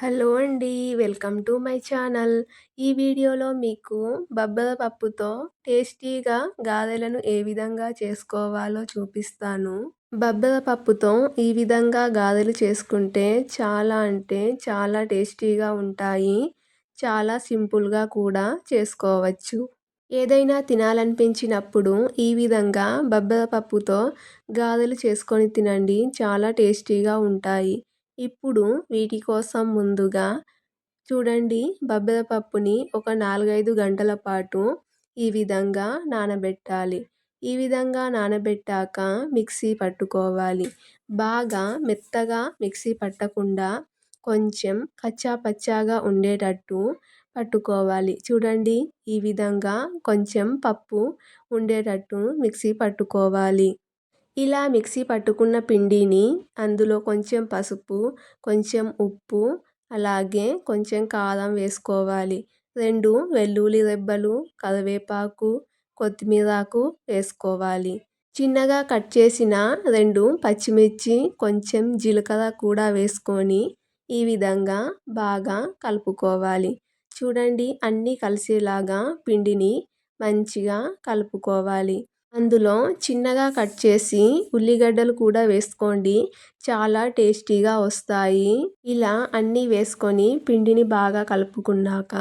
Hello అండి welcome to my channel. ఈ వీడియోలో మీకు బబ్బల పప్పుతో టేస్టీగా గారెలను ఏ విధంగా చేసుకోవాలో చూపిస్తాను. బబ్బల పప్పుతో ఈ విధంగా గారెలు చేసుకుంటే చాలా అంటే చాలా టేస్టీగా ఉంటాయి. చాలా సింపుల్గా కూడా చేసుకోవచ్చు. ఏదైనా తినాలనిపించినప్పుడు ఈ విధంగా బబ్బల పప్పుతో గారెలు చేసుకొని తినండి. చాలా టేస్టీగా ఉంటాయి. ఇప్పుడు వీటి కోసం ముందుగా చూడండి బబ్బెర పప్పుని ఒక నాలుగైదు గంటల పాటు ఈ విధంగా నానబెట్టాలి. ఈ విధంగా నానబెట్టాక మిక్సీ పట్టుకోవాలి. బాగా మెత్తగా మిక్సీ పట్టకుండా కొంచెం కచ్చా పచ్చాగా ఉండేటట్టు పట్టుకోవాలి. చూడండి ఈ విధంగా కొంచెం పప్పు ఉండేటట్టు మిక్సీ పట్టుకోవాలి. ఇలా మిక్సీ పట్టుకున్న పిండిని అందులో కొంచెం పసుపు కొంచెం ఉప్పు అలాగే కొంచెం కారం వేసుకోవాలి. రెండు వెల్లుల్లి రెబ్బలు కరివేపాకు కొత్తిమీరాకు వేసుకోవాలి. చిన్నగా కట్ చేసిన రెండు పచ్చిమిర్చి కొంచెం జీలకర్ర కూడా వేసుకొని ఈ విధంగా బాగా కలుపుకోవాలి. చూడండి అన్నీ కలిసేలాగా పిండిని మంచిగా కలుపుకోవాలి. అందులో చిన్నగా కట్ చేసి ఉల్లిగడ్డలు కూడా వేసుకోండి. చాలా టేస్టీగా వస్తాయి. ఇలా అన్నీ వేసుకొని పిండిని బాగా కలుపుకున్నాక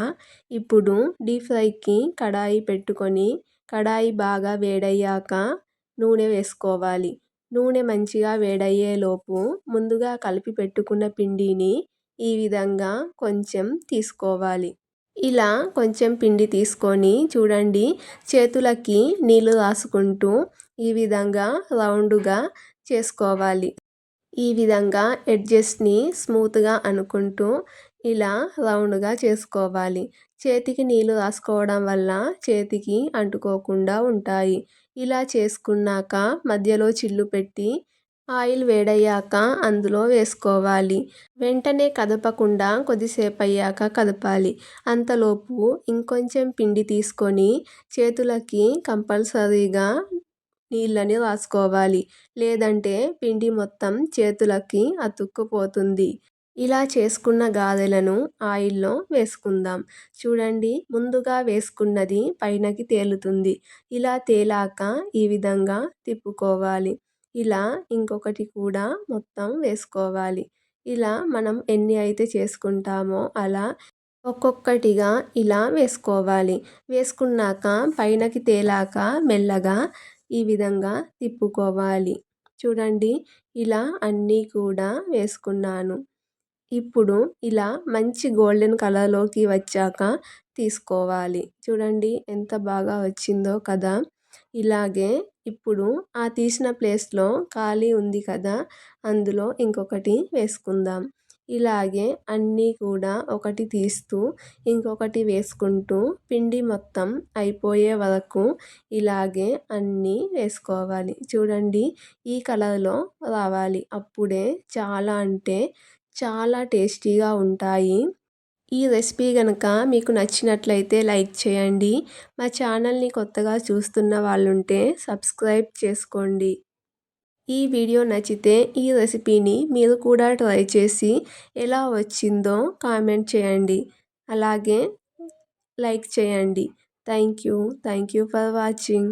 ఇప్పుడు డీప్ ఫ్రైకి కడాయి పెట్టుకొని కడాయి బాగా వేడయ్యాక నూనె వేసుకోవాలి. నూనె మంచిగా వేడయ్యేలోపు ముందుగా కలిపి పెట్టుకున్న పిండిని ఈ విధంగా కొంచెం తీసుకోవాలి. ఇలా కొంచెం పిండి తీసుకొని చూడండి. చేతులకి నీళ్ళు రాసుకుంటూ ఈ విధంగా రౌండ్గా చేసుకోవాలి. ఈ విధంగా ఎడ్జెస్ని స్మూత్గా అనుకుంటూ ఇలా రౌండ్గా చేసుకోవాలి. చేతికి నీళ్ళు రాసుకోవడం వల్ల చేతికి అంటుకోకుండా ఉంటాయి. ఇలా చేసుకున్నాక మధ్యలో చిల్లు పెట్టి ఆయిల్ వేడయ్యాక అందులో వేసుకోవాలి. వెంటనే కదపకుండా కొద్దిసేపు అయ్యాక కదపాలి. అంతలోపు ఇంకొంచెం పిండి తీసుకొని చేతులకి కంపల్సరీగా నీళ్ళని రాసుకోవాలి. లేదంటే పిండి మొత్తం చేతులకి అతుక్కుపోతుంది. ఇలా చేసుకున్న గారెలను ఆయిల్లో వేసుకుందాం. చూడండి ముందుగా వేసుకున్నది పైనకి తేలుతుంది. ఇలా తేలాక ఈ విధంగా తిప్పుకోవాలి. ఇలా ఇంకొకటి కూడా మొత్తం వేసుకోవాలి. ఇలా మనం ఎన్ని అయితే చేసుకుంటామో అలా ఒక్కొక్కటిగా ఇలా వేసుకోవాలి. వేసుకున్నాక పైనకి తేలాక మెల్లగా ఈ విధంగా తిప్పుకోవాలి. చూడండి ఇలా అన్నీ కూడా వేసుకున్నాను. ఇప్పుడు ఇలా మంచి గోల్డెన్ కలర్లోకి వచ్చాక తీసుకోవాలి. చూడండి ఎంత బాగా వచ్చిందో కదా. ఇలాగే ఇప్పుడు ఆ తీసిన ప్లేస్లో ఖాళీ ఉంది కదా అందులో ఇంకొకటి వేసుకుందాం. ఇలాగే అన్నీ కూడా ఒకటి తీస్తూ ఇంకొకటి వేసుకుంటూ పిండి మొత్తం అయిపోయే వరకు ఇలాగే అన్నీ వేసుకోవాలి. చూడండి ఈ కలర్లో రావాలి. అప్పుడే చాలా అంటే చాలా టేస్టీగా ఉంటాయి. ఈ రెసిపీ కనుక మీకు నచ్చినట్లయితే లైక్ చేయండి. మా ఛానల్ని కొత్తగా చూస్తున్న వాళ్ళుంటే సబ్స్క్రైబ్ చేసుకోండి. ఈ వీడియో నచ్చితే ఈ రెసిపీని మీరు కూడా ట్రై చేసి ఎలా వచ్చిందో కామెంట్ చేయండి. అలాగే లైక్ చేయండి. Thank you. Thank you for watching.